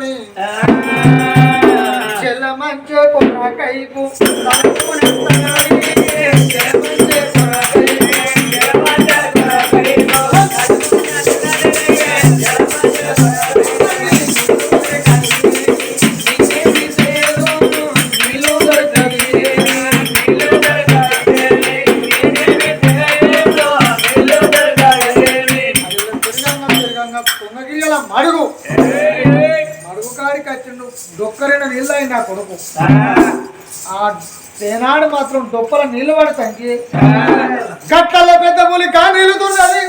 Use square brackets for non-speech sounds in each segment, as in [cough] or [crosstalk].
పట్టుకొని చెల్ల మంచి మడుగు మడుగు కాడికి వచ్చిండు డొక్కరైన నీళ్ళు అయింది నా కొడుకు. ఆ తేనాడు మాత్రం డొప్పల నీళ్ళు పడి పడతానికి గట్టల పెద్ద పులి కా నిలుతున్నది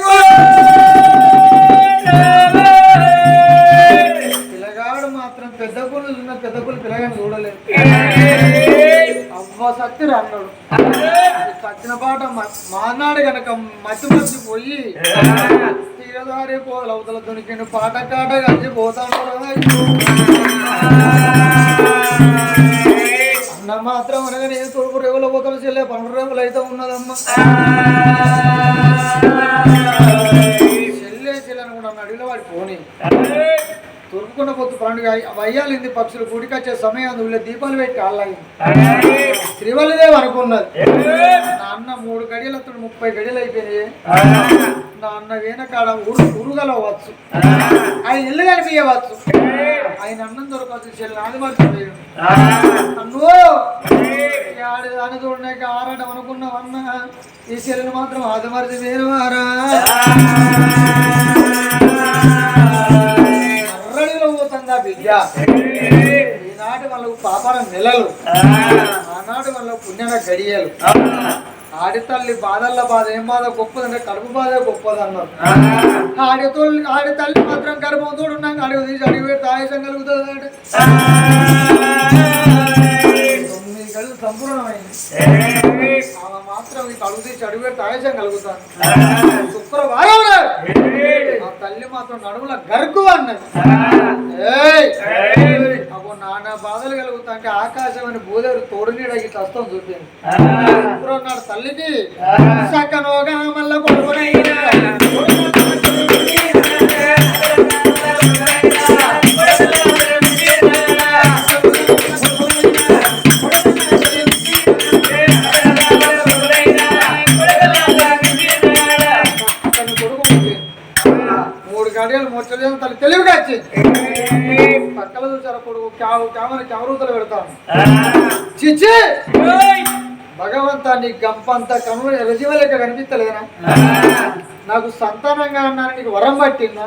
పిల్లగాడు మాత్రం పెద్ద పులు ఉన్న పెద్ద పులి పిల్లగాని చూడలేదు. అవ్వ సత్తి అన్నాడు. సచ్చిన పాట మానాడు గనక మతి మతి పోయి తీరదారి పోలవతల అవతల పాట కాట కలిసి పోతాం అన్న మాత్రం అనగా నేను తొడుపు రేవుల పోతాను చెల్లె పండు రేవులు అయితే ఉన్నదమ్మా. చెల్లె చెల్లెని కూడా అడిగిన వాడి పోనీ. తొరుపుకున్న పొత్తు పండుగ వయ్యాలింది పక్షులు. గుడికొచ్చే సమయం అందులో దీపాలు పెట్టి కాళ్ళయింది త్రివల్లిదేవి అనుకున్నది నా అన్న మూడు గడియలు అతడు ముప్పై గడియలు అయిపోయినాయి. నా అన్న వేనకాడ ఉరు ఉరుగలవచ్చు. ఆయన ఇల్లు కనిపించవచ్చు ఆయన అన్నం దొరకవచ్చు చెల్లి నాది మర్చిపోయాడు అన్నో ఆడి దాని చూడడానికి ఆరాటం అనుకున్నాం అన్న. ఈ చెల్లెలు మాత్రం ఆది వేరు వేరువారా బిడ్డ ఈనాటి వాళ్ళకు పాపర నెలలు ఆనాడు వాళ్ళకు పుణ్యన గడియలు. ఆడి తల్లి బాధల్లో బాధ ఏం బాధ? గొప్పదంటే కడుపు బాధ గొప్పది అన్నారు ఆడి తల్లి ఆడి తల్లి మాత్రం గర్భం తోడున్నాక అడుగు తీసి అడిగి పెడితే ఆయుషం కలుగుతుంది అంటే. తొమ్మిది గడులు సంపూర్ణమైంది కడుగు తీసి అడుగు పెడితే ఆయుషం కలుగుతాను [laughs] శుక్రవారం ఆ తల్లి మాత్రం నడుముల గరుకు అన్నది! అప్పుడు [laughs] నానా బాధలు కలుగుతా అంటే ఆకాశం అని భూదేవుడు తోడు నీడ ఇట్లా వస్తాం చూపింది ఇప్పుడు నాడు తల్లికి సకనోగా క్యామని కెమరూతలు పెడతాను చిచ్చి! భగవంతా నీ గంపంత కనులు కనిపిస్తలేనా? నాకు సంతానంగా అన్నాను నీకు వరం పట్టిందా?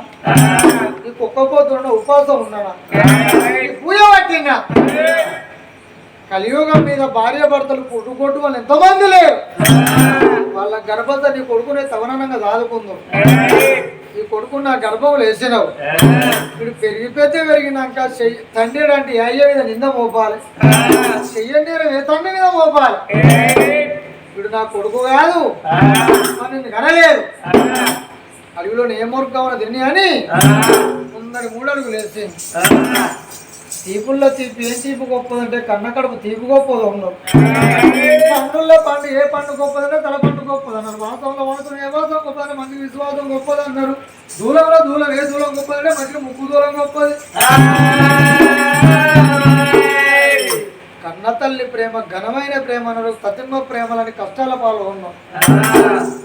నీకు ఒక్క పోతున్న ఉపవాసం ఉన్నానా? పూజ పట్టిందా? కలియుగం మీద భార్య భర్తలు పుట్టుకొట్టు వాళ్ళు ఎంతమంది లేరు? వాళ్ళ గర్భంతో నీ కొడుకునే తవనంగా దాదుకుందాం ఈ కొడుకు నా గర్భంలో వేసినావు. ఇప్పుడు పెరిగి పెద్ద పెరిగినాక చెయ్యి తండ్రి అంటే అయ్య మీద నింద మోపాలి. చెయ్యండి ఏ తండ్రి మీద మోపాలి. ఇప్పుడు నా కొడుకు కాదు. నిన్ను కనలేదు. అడవిలో ఏ మూర్ఖం తిని అని ముందరి మూడు అడుగులు వేసింది తీపుల్లో తీపి ఏం తీపి గొప్పదంటే కన్న కడుపు తీపి గొప్పది ఉండవు పండుల్లో పండు ఏ పండు గొప్పదంటే తల పండు గొప్పది అన్నారు. వాస్తవంలో వాస్తవం ఏ వాస్తవం గొప్పదని మంచి విశ్వాసం గొప్పది అన్నారు. దూరంలో దూరం ఏ దూరం గొప్పదంటే మంచి ముక్కు దూరం గొప్పది. కన్న తల్లి ప్రేమ ఘనమైన ప్రేమ అన్నారు తతిమ్మ ప్రేమలని కష్టాల పాలు ఉన్నాం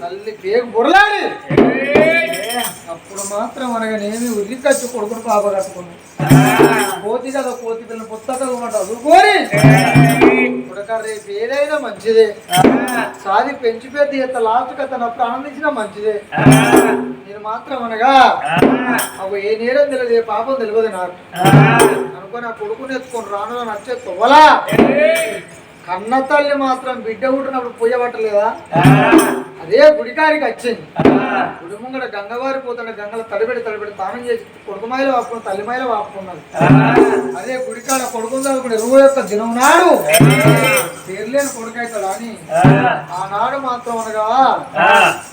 తల్లి పేగు బురలాడి అప్పుడు మాత్రం అనగానేమి ఉరికచ్చి కొడుకుని పాప కట్టుకున్నాం కోతి కదా కోతి పిల్లలు పుస్తకం మాట చదువుకోని కొడక రేపు ఏదైనా మంచిదే. సాది పెంచి పెద్ద ఎంత లాస్ట్ కథ అప్పుడు ఆనందించినా మంచిదే. నేను మాత్రం అనగా అవి ఏ నేరం తెలియదు ఏ పాపం తెలియదు నాకు. అనుకుని ఆ కొడుకుని ఎత్తుకొని రాను నచ్చే తొవ్వలా కన్న తల్లి మాత్రం బిడ్డ పుట్టినప్పుడు పొయ్య పట్టలేదా? అదే గుడికాడికి వచ్చింది. గుడి ముంగడ గంగవారి పోతున్న గంగల తడిబెడి తడిబెడి తానం చేసి కొడుకుమాయిలో వాపుకున్న తల్లిమాయిలో వాపుకున్నది. అదే గుడికాడ కొడుకుని చదువుకుని ఇరవై యొక్క దినం నాడు పేర్లేని కొడుకైతాడు అని ఆనాడు మాత్రం అనగా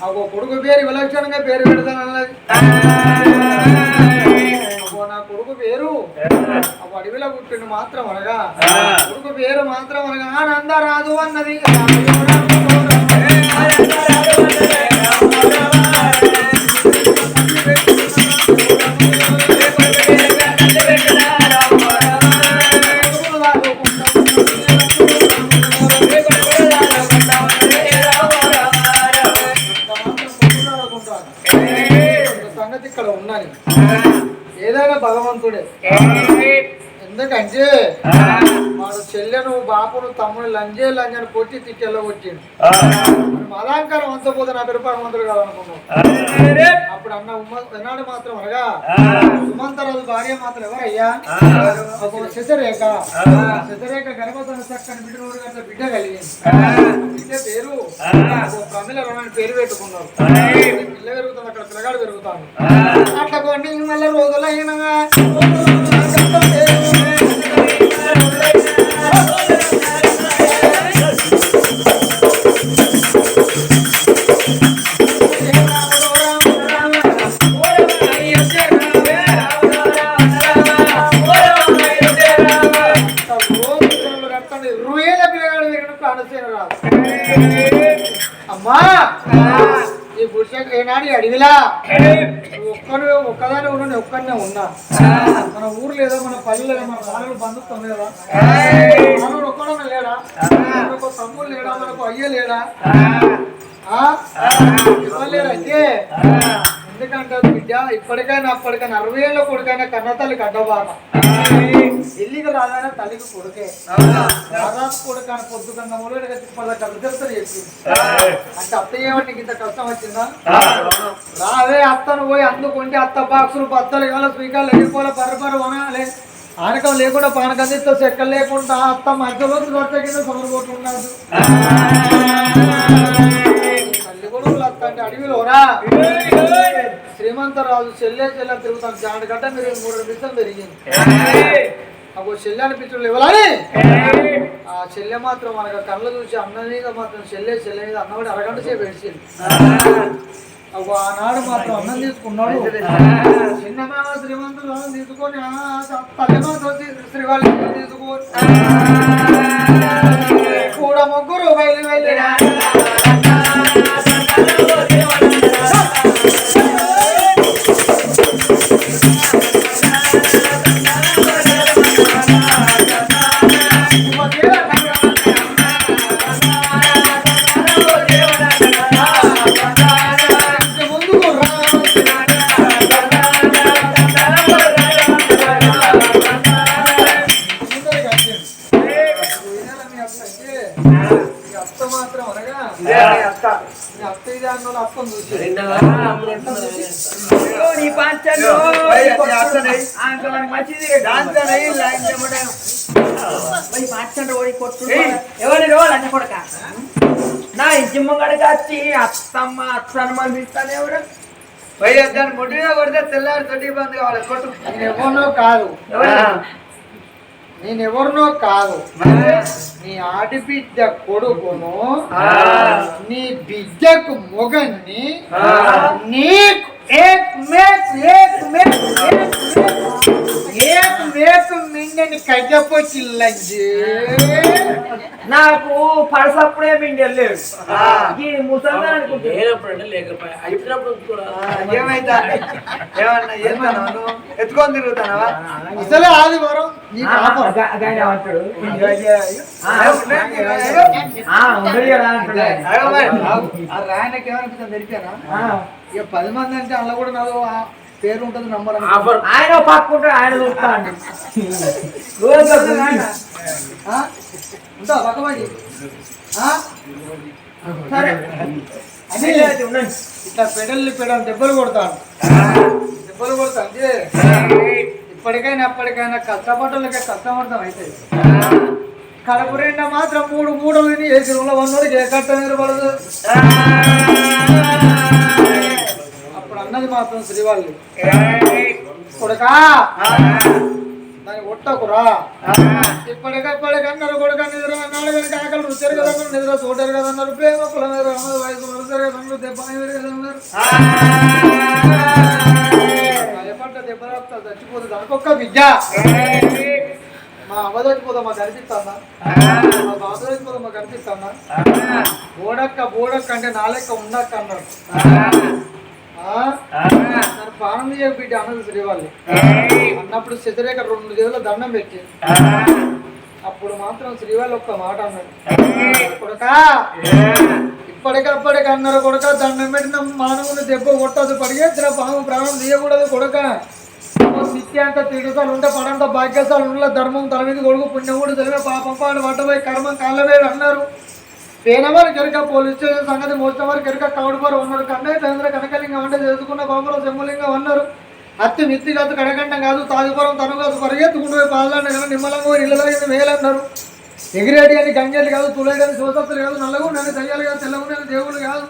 ఒక కొడుకు పేరు విలక్షణంగా పేరు పెడతానన్నది. అగో నా కొడుకు పేరు? అడవిలో పుట్టిండు మాత్రం అనగా కొడుకు పేరు మాత్రం అనగా ఆనంద రాదు అన్నది. ఎందుకంటే వాడు చెల్లెను బాపును తమ్ముడు లంజే లంజని కొట్టి తిట్టెల్లో కొట్టిండు. మదాంకరం అంతపోతే నా పెరుపాగమంతుడు కాదనుకున్నావు అప్పుడు అన్న ఉమ్మ ఎన్నాడు మాత్రం అనగా సుమంతరాజు భార్య మాత్రం ఎవరయ్యా? శశరేఖ. శశరేఖ గర్భవతి చక్కని బిడ్డ నోడు గంటల బిడ్డ కలిగింది. బిడ్డ పేరు ప్రమిళ రమణ పేరు పెట్టుకున్నారు. పిల్ల పెరుగుతుంది అక్కడ పిల్లగాడు పెరుగుతాను అట్లా కొన్ని మళ్ళీ రోజులైనా రువేల మన ఊర్లో ఏదో మన పల్లెలో ఏదో మన బాలలు బంధుత్వం లేదా? మనోడు ఒక్కడనే లేడా? మనకు తమ్ముడు లేడా? మనకు అయ్య లేడా? ఆ? ఎవరు లేరు అయితే? ఎందుకంటే బిడ్డ? ఇప్పటికైనా అప్పటికైనా అరవై ఏళ్ళ కొడుకైనా కన్న తల్లి కడ్డబాట ఇల్లికి రాగానే తల్లికి కొడుకే. దాదాపు కొడుకు అని పొద్దు కన్నా మూడు తిప్పల చెప్పింది అంటే అత్త ఏమంటే ఇంత కష్టం వచ్చిందా? రావే అత్తను పోయి అందుకుంటే అత్త బాక్సులు బత్తలు కావాలి స్వీకాలు వెళ్ళిపోలే బర్రబర వనాలి ఆనకం లేకుండా పానకందితో చెక్కలు లేకుండా అత్త మధ్యలో దొట్ట కింద సొమరబోతున్నాడు తల్లి కొడుకులు అత్త అడవిలోరా శ్రీమంతరాజు చెల్లె చెల్లె తిరుగుతాను. దాని గడ్డ మీరు మూడు నిమిషం పెరిగింది. అప్పుడు చెల్లె అనిపించడం ఇవ్వాలని ఆ చెల్లె మాత్రం మనకు కళ్ళు చూసి అన్న మీద మాత్రం చెల్లె చెల్లె మీద అన్నవాడు అరగంట సేపు పెడిచింది ఆనాడు మాత్రం అన్నం తీసుకున్నాడు. చిన్న శ్రీమంతులు అన్నం తీసుకొని ఆ తల్లి మాత్రం తీసుకొని కూడా ముగ్గురు బయలు వెళ్ళినా Hallelujah. [laughs] నీ ఎవరి ఇంటి ముంగడికి వచ్చి అత్తమ్మ అత్తను పంపిస్తాను ఎవరు దాన్ని ముట్టిగా కొడితే తెల్లారి తొట్టి బంద్ కావాలి కొట్టు నేను ఎవరినో కాదు నేను ఎవరినో కాదు నీ ఆడబిడ్డ కొడుకును నీ బిడ్డకు మొగన్ని నీకు ఏక్ మేక్ ఏక్ మేక్ ఏక్ మేక్ ఏక్ మేక్ మింగని కట్టపోచి లంజే నాకు పడసప్పుడే మిండి వెళ్ళాడు ఈ ముసల్దాన్ అనుకుంటే ఏమైందా? ఏమన్నా చేస్తానా నువ్వు? ఎత్తుకొని తిరుగుతానవా అసలే ఆదివారం నీ పాపం. అంటాడు ఆ, ఉండదు కదా అంటాడు ఆయన. ఆ రాయనకి ఏమనిపిస్తుంది తెలిపానా ఆ, ఇక పది మంది అంటే అందులో కూడా నాదో ఆ పేరు ఉంటుంది నమ్మడం ఆయన పక్కుంటాడు ఆయన చూస్తాడు రోజు వస్తుంది ఆయన. ఉంటా పక్కమని సరే అన్నీ లేదు ఉండండి ఇట్లా పెడల్ని పెడల్ దెబ్బలు కొడతాను దెబ్బలు కొడతా అంటే ఇప్పటికైనా ఎప్పటికైనా కష్టపడ్డలకే కష్టపడతాం అయితే కడుపు నిండా మాత్రం మూడు మూడు తిని ఏసి రూమ్లో ఉన్నోడికి ఏ కష్టం ఏర్పడదు అప్పుడు ఉన్నది మాత్రం శ్రీవాళ్ళు. కొడకా? దాన్ని కొట్టకురా. ఇప్పటికప్పటికన్నారు కొడుక నిద్ర అన్నాడు కనుక ఆకలి రుచారు కదా నిద్ర చూడారు కదా అన్నారు ప్రేమ కులం మీద అన్నది వయసు మరుసారు కదన్నారు దెబ్బ అనేది కదన్నారు భయపడ్డ దెబ్బ తాకుతా చచ్చిపోతుంది దానికొక్క విద్య మా అవ్వ చచ్చిపోతా మాకు కనిపిస్తుందా? మా బాబు చచ్చిపోతా మాకు కనిపిస్తుందా? బోడక్క బోడక్క అంటే నాలెక్క ఉండక్క అన్నాడు చేయ బిడ్డ అన్నది శ్రీవాళ్ళు అన్నప్పుడు శశరేఖ రెండు రోజుల దండం పెట్టి. అప్పుడు మాత్రం శ్రీవాళ్ళు ఒక్క మాట అన్నాడు కొడకా. ఇప్పటికప్పటికి అన్నారు కొడక దండం పెట్టిన మానవుని దెబ్బ కొట్టదు పరిగెత్తిన పాము ప్రాణం తీయకూడదు కొడక. పుట్టి అంత తిడుసాలు ఉంటే పడంత భాగ్యసాలు ఉండే ధర్మం తల మీద కొడుకు పుణ్యం కూడా తెలివే పాపం పాడు వడ్డపోయి కర్మం కాళ్ళ మీద అన్నారు. పేనవారు కనుక పోలీస్ స్టేషన్ సంగతి మోసిన వారు కెరక కౌడుబారు ఉన్నారు కన్నయ్య చంద్ర కనకలింగం అంటే చేసుకున్న గోపురం సింహలింగం అన్నారు. అత్తి మిత్తి కాదు కడగండం కాదు తాజుపురం తను కాదు పరిగెత్తుకుంటూ పోయి పాలన్న కదా నిమ్మలంగా ఇళ్ళలో ఇది మేలన్నారు. ఎగిరేటి అని గంగేలు కాదు తులే అని శివసత్తులు కాదు నల్లగు అని దయ్యాలు కాదు తెల్లగు నన్ను దేవుడు కాదు.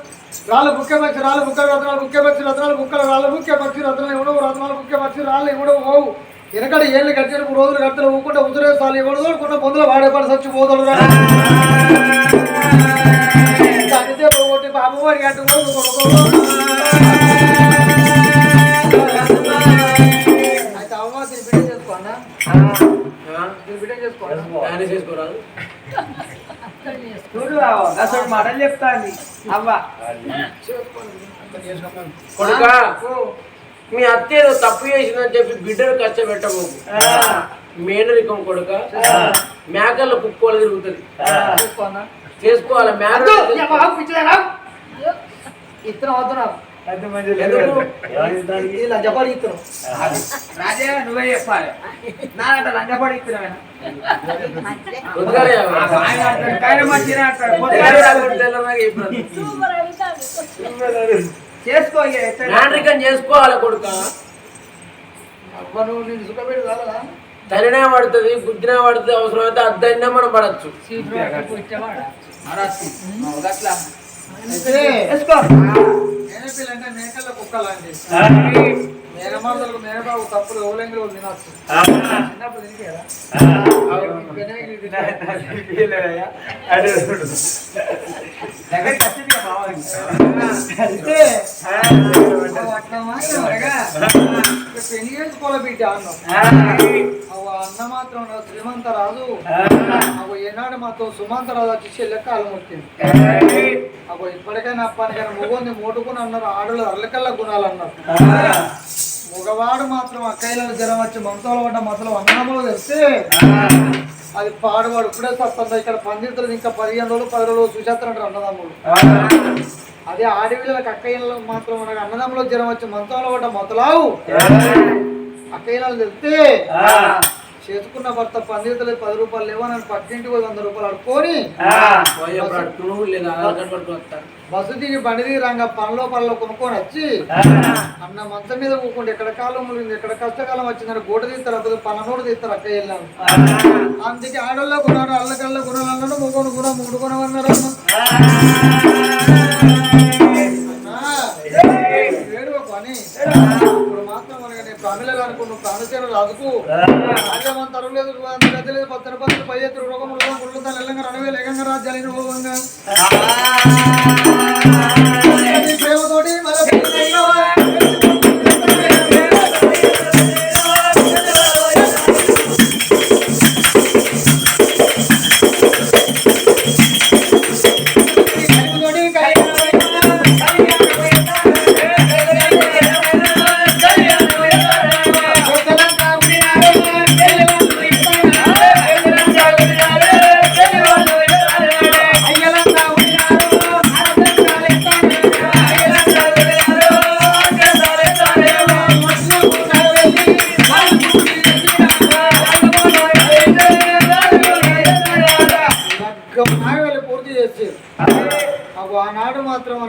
రాళ్ళు బుక్కే పక్షి రాళ్ళు ముక్క రత్నాలు బుక్కే పక్షి రత్నాలు ముక్కలు రాళ్ళు బుక్కే పక్షి రత్నాలు ఇవ్వడవు రత్నాలు బుక్కే పక్షి రాళ్ళు ఇవ్వడవు ఓవు వెనకడ ఏళ్ళు గడిచిన రోజులు గడతలు ఊకుంటే ఉదురే ఇవ్వడదు కొన్న పొందులు వాడేపాడు సచ్చి పోదలు రా. ఒకటి అయితే బిడ్డ బిడ్డ చూడు అసలు మాటలు అవ్వ కొడుక మీ అత్త ఏదో తప్పు చేసిందని చెప్పి బిడ్డను కష్టపెట్టబోకు మేనరికం కొడుక. మేకల్లో కుక్కోలు తిరుగుతుంది. చేసుకోనా చేసుకోవాలి. అవుతున్నావు రాజే నువ్వే చెప్పాలి. లంచపడి వద్దుగానే చేసుకో చేసుకోవాలి కొడుక. అవ్వ నువ్వు నేను సుఖపెట్టి రాలదా? తనినే పడుతుంది గుద్దినా పడుతుంది అవసరమైతే అద్దరినే మనం పడచ్చు. మేకల కుక్కలాంటి మేనమార్దలకు మేనబాబు తప్పులు ఓలెంగి రోజు తినచ్చు. చిన్నప్పుడు తిరిగి కదా పెళ్ళి బిడ్డ అన్నాం? అవ్వ అన్న మాత్రం నా శ్రీమంత రాజు అవ్వ ఏనాడు మాతో సుమంత రాజు వచ్చి చెల్లె కాలం వచ్చింది. అవ్వ ఇప్పటికైనా అప్పానికైనా మొగోంది మోటుకుని అన్నారు ఆడలు అల్లకల్లా గుణాలు అన్నారు మగవాడు మాత్రం అక్కయ్యలను జ్వరం వచ్చి మంతలో పడ్డ మతలో అన్నములు తెస్తే అది పాడువాడు ఇప్పుడే సత్తంత ఇక్కడ పండితులు ఇంకా పదిహేను రోజులు పది రోజులు చూసేస్తారంటారు అన్నదమ్ములు అదే ఆడవిళ్ళకి అక్కయ్యలకు మాత్రం మనకు అన్నదమ్ములో జ్వరం వచ్చి మంచంలో పడ్డ మొదలావు అక్కయ్యలు తెలిస్తే చేసుకున్న భర్త పండితులు పది రూపాయలు లేవని పక్కింటికి పోయి వంద రూపాయలు అడుక్కొని బస్సు దిగి బండి దిగి రంగ పనిలో పనిలో కొనుక్కొని వచ్చి అన్న మంచం మీద కూకుంటే ఎక్కడ కాలం ములిగింది ఎక్కడ కష్టకాలం వచ్చిందని గోట తీస్తారు అప్పుడు పననోడు తీస్తారు అక్క వెళ్ళాను అందుకే ఆడల్లో కొన్నారు అల్లకల్లో కొనాలి అన్నాడు మూగోడు కూడా మూడు కొనమన్నారు ప్రాణులేదు అనుకున్న ప్రాణుచేన రాజుకు రాజ్యమంతరం లేదు గతి లేదు పత్తన పత్రులు పై ఎత్తులు రోగం రోగం గుళ్ళు తన ఎల్లంగా రణవే లేకంగా రాజ్యాలని భోగంగా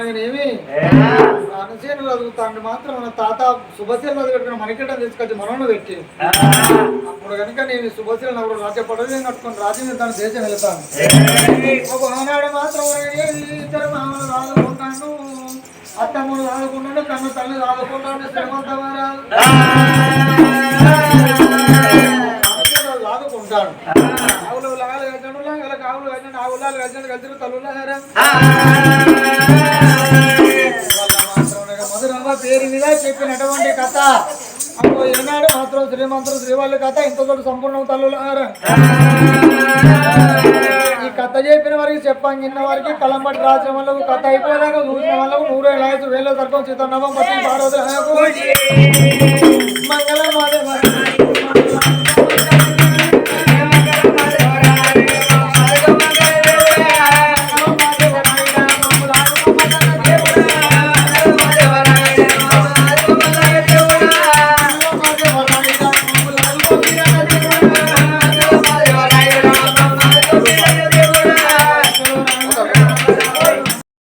మననేమి అనసీన చదువుతాండి మాత్రం మన తాత శుభశీల చదివిన మనకిట తీసుకొచ్చి మనోను పెట్టి. అప్పుడు కనుక నేను శుభశీల నవ్వుడు రాజ్య పడవ కట్టుకొని రాజ్యం తన దేశం వెళ్తాను. ఒక ఆనాడు మాత్రం ఇద్దరు మామూలు రాదుకుంటాను అత్తమ్మను రాదుకుంటాడు కన్ను తల్లి లాదుకుంటాడు ఆవులు లాగాలు లాగాల కావులు కట్టండి ఆవులాలు కట్టండి కట్టిన తల్లులారా మధురమ్మ పేరు మీద చెప్పినటువంటి కథ. అప్పుడు ఈనాడు మాత్రం శ్రీమంతులు శ్రీవాళ్ళ కథ ఇంత తోడు సంపూర్ణ తల్లులారా ఈ కథ చెప్పిన వారికి చెప్పంగిన్న వారికి కలంబటి రాసిన వాళ్ళకు కథ అయిపోయాక చూసిన వాళ్ళకు నూరు ఏళ్ళ వేల సర్కం చిత్త నవం పత్తి పార్వతులకు మంగళ మాదే